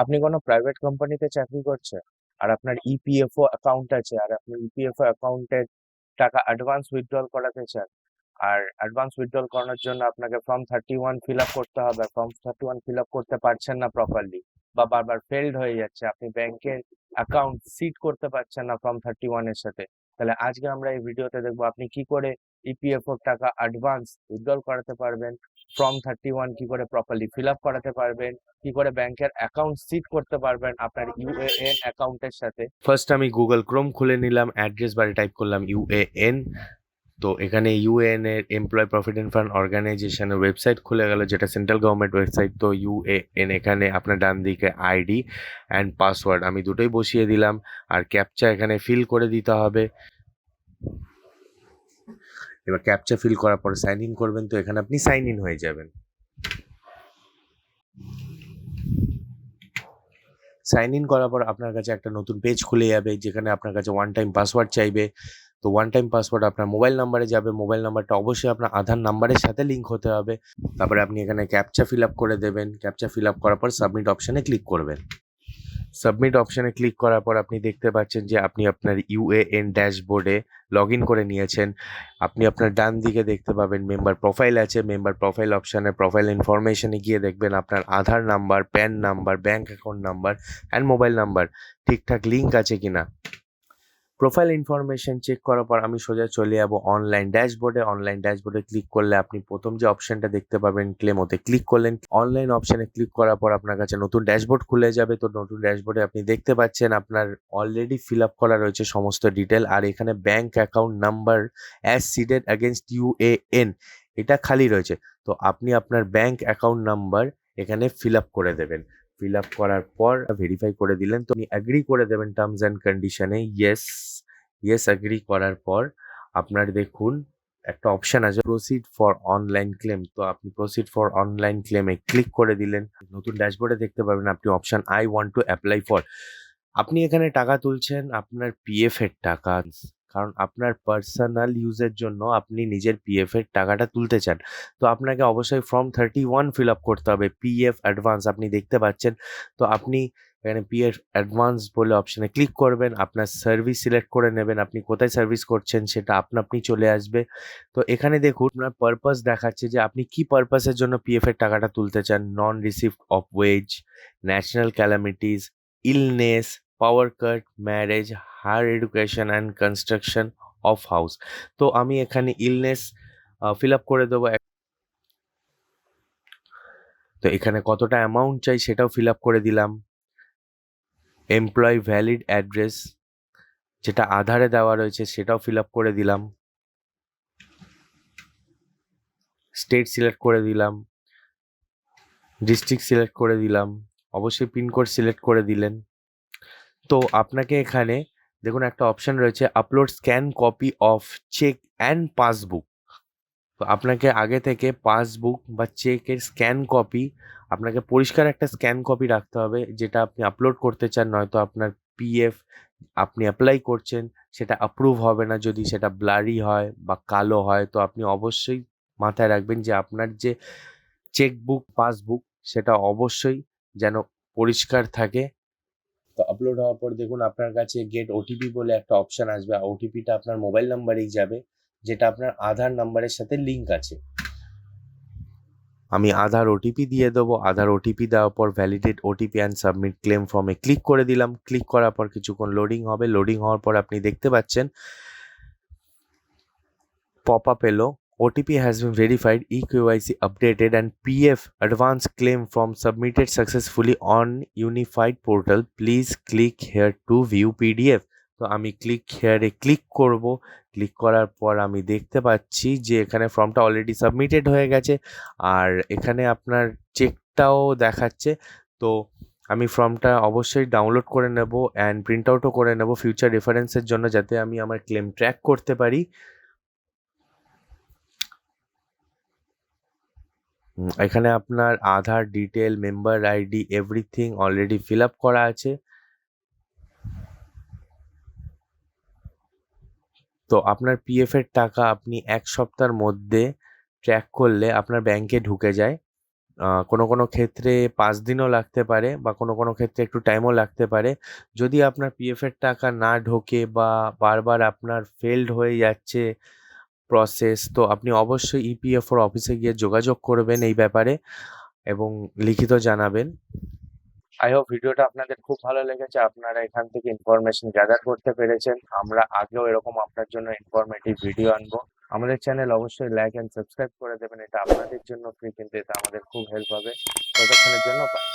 আপনি কোনো প্রাইভেট কোম্পানিতে চাকরি করছেন, আর আপনার ইপিএফও অ্যাকাউন্ট আছে, আর আপনি ইপিএফও অ্যাকাউন্টের টাকা অ্যাডভান্স উইথড্রল করাতে চান, আর অ্যাডভান্স উইথড্রল করানোর জন্য আপনাকে form thirty one fill up করতে হবে form thirty one fill up করতে পারছেন না প্রপারলি বা বারবার ফেলড হয়ে যাচ্ছে, আপনি ব্যাংকের অ্যাকাউন্ট সিট করতে পারছেন না ফর্ম থার্টি ওয়ানের সাথে। তাহলে আজকে আমরা এই ভিডিওতে দেখব আপনি কি করে ইপিএফও টাকা অ্যাডভান্স উইথড্রল করাতে পারবেন ফর্ম থার্টি ওয়ান কি করে প্রপারলি ফিল আপ করাতে পারবেন, কি করে ব্যাংকের অ্যাকাউন্ট সিট করতে পারবেন আপনার ইউএএন অ্যাকাউন্টের সাথে। ফার্স্ট আমি গুগল ক্রোম খুলে নিলাম অ্যাড্রেস বারে টাইপ করলাম ইউএএন তো এখানে ইউএএন এর এমপ্লয় প্রভিডেন্ট ফান্ড অর্গানাইজেশনের ওয়েবসাইট খুলে গেল, যেটা সেন্ট্রাল গভর্নমেন্ট ওয়েবসাইট তো ইউএএন এখানে আপনার ডান দিকে আইডি অ্যান্ড পাসওয়ার্ড আমি দুটোই বসিয়ে দিলাম, আর ক্যাপচা এখানে ফিল করে দিতে হবে। এবার ক্যাপচা ফিল করার পর সাইন ইন করবেন তো এখানে আপনি সাইন ইন হয়ে যাবেন। সাইন ইন করার পর আপনার কাছে একটা নতুন পেজ খুলে যাবে, যেখানে আপনার কাছে ওয়ান টাইম পাসওয়ার্ড চাইবে। তো ওয়ান টাইম পাসওয়ার্ড আপনার মোবাইল নাম্বারে যাবে মোবাইল নাম্বারটা অবশ্যই আপনার আধার নাম্বারের সাথে লিঙ্ক হতে হবে। তারপরে আপনি এখানে ক্যাপচা ফিল আপ করে দেবেন। ক্যাপচা ফিল আপ করার পর সাবমিট অপশানে ক্লিক করবেন। সাবমিট অপশানে ক্লিক করার পর আপনি দেখতে পাচ্ছেন যে আপনি আপনার ইউএএন ড্যাশবোর্ডে লগ ইন করে নিয়েছেন। আপনি আপনার ডান দিকে দেখতে পাবেন মেম্বার প্রোফাইল আছে। মেম্বার প্রোফাইল অপশানে প্রোফাইল ইনফরমেশনে গিয়ে দেখবেন আপনার Aadhaar number PAN number bank account number and mobile number ঠিকঠাক লিঙ্ক আছে কিনা? প্রোফাইল ইনফরমেশন চেক করার পর আমি সোজা চলে যাব অনলাইন ড্যাশবোর্ডে অনলাইন ড্যাশবোর্ডে ক্লিক করলে আপনি প্রথম যে অপশনটা দেখতে পাবেন ক্লেম ওতে ক্লিক করলেন। অনলাইন অপশনে ক্লিক করার পর আপনার কাছে নতুন ড্যাশবোর্ড খুলে যাবে। তো নতুন ড্যাশবোর্ডে আপনি দেখতে পাচ্ছেন আপনার অলরেডি ফিল আপ করা রয়েছে সমস্ত ডিটেল আর এখানে bank account number as seeded against UAN এটা খালি রয়েছে। তো আপনি আপনার ব্যাংক অ্যাকাউন্ট নাম্বার এখানে ফিল আপ করে দেবেন। ফিল আপ করার পর ভেরিফাই করে দিলেন, তো আপনি অ্যাগ্রি করে দেবেন টার্মস অ্যান্ড কন্ডিশনে ইয়েস ইয়েস অ্যাগ্রি করার পর আপনার দেখুন একটা অপশন আছে প্রসিড ফর অনলাইন ক্লেম তো আপনি প্রসিড ফর অনলাইন ক্লেমে ক্লিক করে দিলেন, নতুন ড্যাশবোর্ডে দেখতে পাবেন আপনি option I want to apply for আপনি এখানে টাকা তুলছেন, আপনার পিএফ এর টাকা কারণ আপনার পার্সোনাল ইউজের জন্য আপনি নিজের পিএফ এর টাকাটা তুলতে চান। তো আপনাকে অবশ্যই form thirty one fill up করতে হবে। পিএফ অ্যাডভান্স আপনি দেখতে পাচ্ছেন। তো আপনি এখানে পিএফ অ্যাডভান্স বলে অপশানে ক্লিক করবেন। আপনার সার্ভিস সিলেক্ট করে নেবেন। আপনি কোথায় সার্ভিস করছেন সেটা আপনা আপনি চলে আসবে। তো এখানে দেখুন, আপনার পারপাস দেখাচ্ছে যে আপনি কি পারপাসের জন্য পিএফ এর টাকাটা তুলতে চান। Non receive of wage national calamities illness power cut marriage higher education and construction of house. তো আমি এখানে ইলনেস ফিল আপ করে দেবো তো এখানে কতটা অ্যামাউন্ট চাই সেটাও ফিল আপ করে দিলাম। এমপ্লয় ভ্যালিড অ্যাড্রেস, যেটা আধারে দেওয়া রয়েছে সেটাও ফিল আপ করে দিলাম। স্টেট সিলেক্ট করে দিলাম। ডিস্ট্রিক্ট সিলেক্ট করে দিলাম। অবশ্যই পিনকোড সিলেক্ট করে দিলেন। তো আপনাকে এখানে দেখুন, একটা অপশন রয়েছে upload scan copy of cheque and passbook তো আপনাকে আগে থেকে পাসবুক বা চেকের স্ক্যান কপি আপনাকে পরিষ্কার একটা স্ক্যান কপি রাখতে হবে, যেটা আপনি আপলোড করতে চান, নয়তো আপনার পিএফ আপনি অ্যাপ্লাই করছেন, সেটা অ্যাপ্রুভ হবে না, যদি সেটা ব্লারি হয় বা কালো হয়, তো আপনি অবশ্যই মাথায় রাখবেন যে আপনার যে চেকবুক পাসবুক সেটা অবশ্যই যেন পরিষ্কার থাকে। তো আপলোড হওয়ার পর দেখুন আপনার কাছে গেট ওটিপি বলে একটা অপশান আসবে। ওটিপিটা আপনার মোবাইল নাম্বারেই যাবে, যেটা আপনার আধার নাম্বারের সাথে লিঙ্ক আছে। আমি আধার ওটিপি দিয়ে দেবো। আধার ওটিপি দেওয়ার পর validate OTP and submit claim ফর্মে ক্লিক করে দিলাম। ক্লিক করার পর কিছুক্ষণ লোডিং হবে। লোডিং হওয়ার পর আপনি দেখতে পাচ্ছেন পপ আপ এলো। OTP has been verified, eKYC updated, and PF advance claim form submitted successfully on unified portal. Please click here to view PDF. তো আমি ক্লিক হেয়ারে ক্লিক করব ক্লিক করার পর আমি দেখতে পাচ্ছি যে এখানে ফর্মটা অলরেডি সাবমিটেড হয়ে গেছে আর এখানে আপনার চেকটাও দেখাচ্ছে তো আমি ফর্মটা অবশ্যই ডাউনলোড করে নেব অ্যান্ড প্রিন্ট আউটও করে নেব ফিউচার রেফারেন্সের জন্য যাতে আমি আমার ক্লেম ট্র্যাক করতে পারি এখানে আপনার Aadhaar detail member ID everything already fill up করা আছে। তো আপনার পিএফ এর টাকা আপনি এক সপ্তাহের মধ্যে ট্র্যাক করলে আপনার ব্যাংকে ঢুকে যায়। কোনো কোনো ক্ষেত্রে পাঁচ দিনও লাগতে পারে বা কোনো কোনো ক্ষেত্রে একটু টাইমও লাগতে পারে। যদি আপনার পিএফ এর টাকা না ঢোকে বা বারবার আপনার ফেলড হয়ে যাচ্ছে প্রসেস তো আপনি অবশ্যই ইপিএফওর অফিসে গিয়ে যোগাযোগ করবেন এই ব্যাপারে এবং লিখিত জানাবেন। আই হোপ ভিডিওটা আপনাদের খুব ভালো লেগেছে। আপনারা এখান থেকে ইনফরমেশন গ্যাদার করতে পেরেছেন। আমরা আগেও এরকম আপনার জন্য ইনফরমেটিভ ভিডিও আনব। আমাদের চ্যানেল অবশ্যই লাইক এন্ড সাবস্ক্রাইব করে দেবেন। এটা আপনাদের জন্য ফ্রি কিন্তু এটা আমাদের খুব হেল্প হবে। ততক্ষণের জন্য বাই